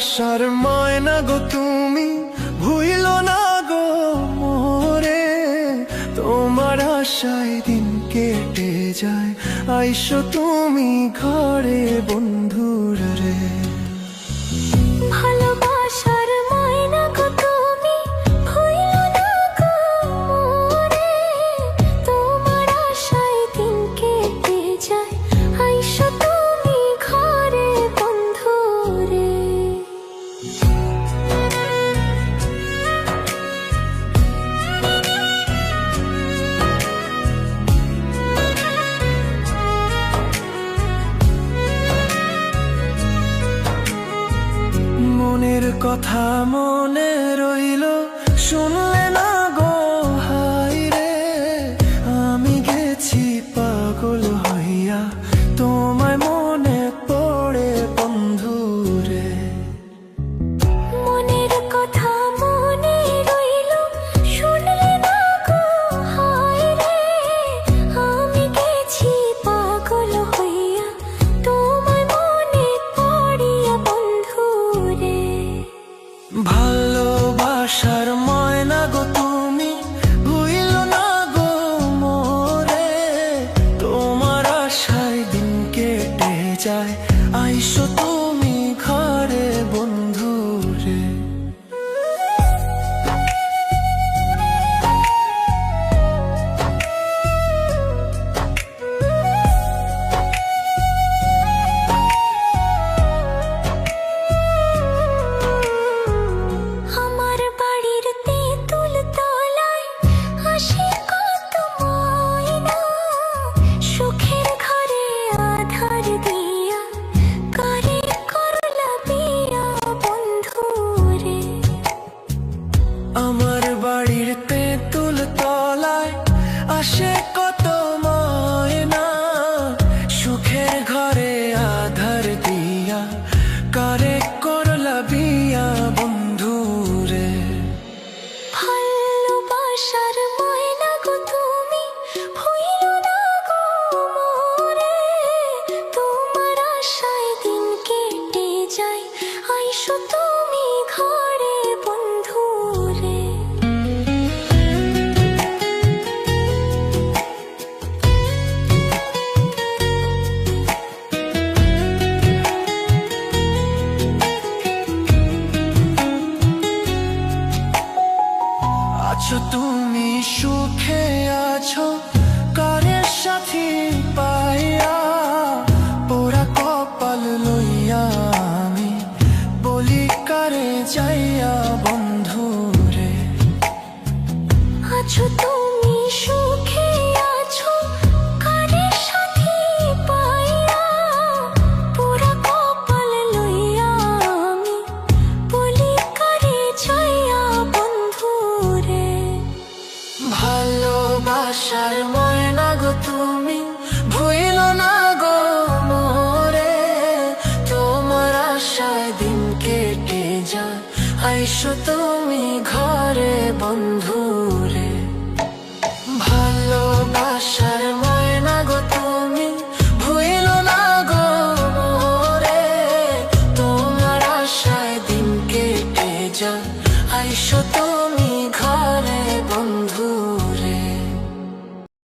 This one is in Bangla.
ভালোবাসার ময়না গো, তুমি ভুইল না গো মোরে। তোমার আশায় দিন কেটে যায়। আইসো তুমি ঘরে বন্ধুর রে। ভালোবাসার কথা মনে রইল শুনলে না গো হাই রে আমি গেছি পাগল হইয়া। ভালোবাসার আসে সুখে আছো? কারের সাথী পাইয়া, পোড়া কপাল লইয়া আমি। বলি, কারে যাইয়া বন্ধু রে আছো তুমি সুখে ভালোবাসার ময়না গো তুমি, ভুইল না গো মোরে। তোমার আশায় দিন কেটে যায়, আইসো তুমি ঘরে বন্ধু রে ভালোবাসার ময়না গো তুমি, ভুইল না গো মোরে। তোমার আশায় দিন কেটে যায়, আইসো তুমি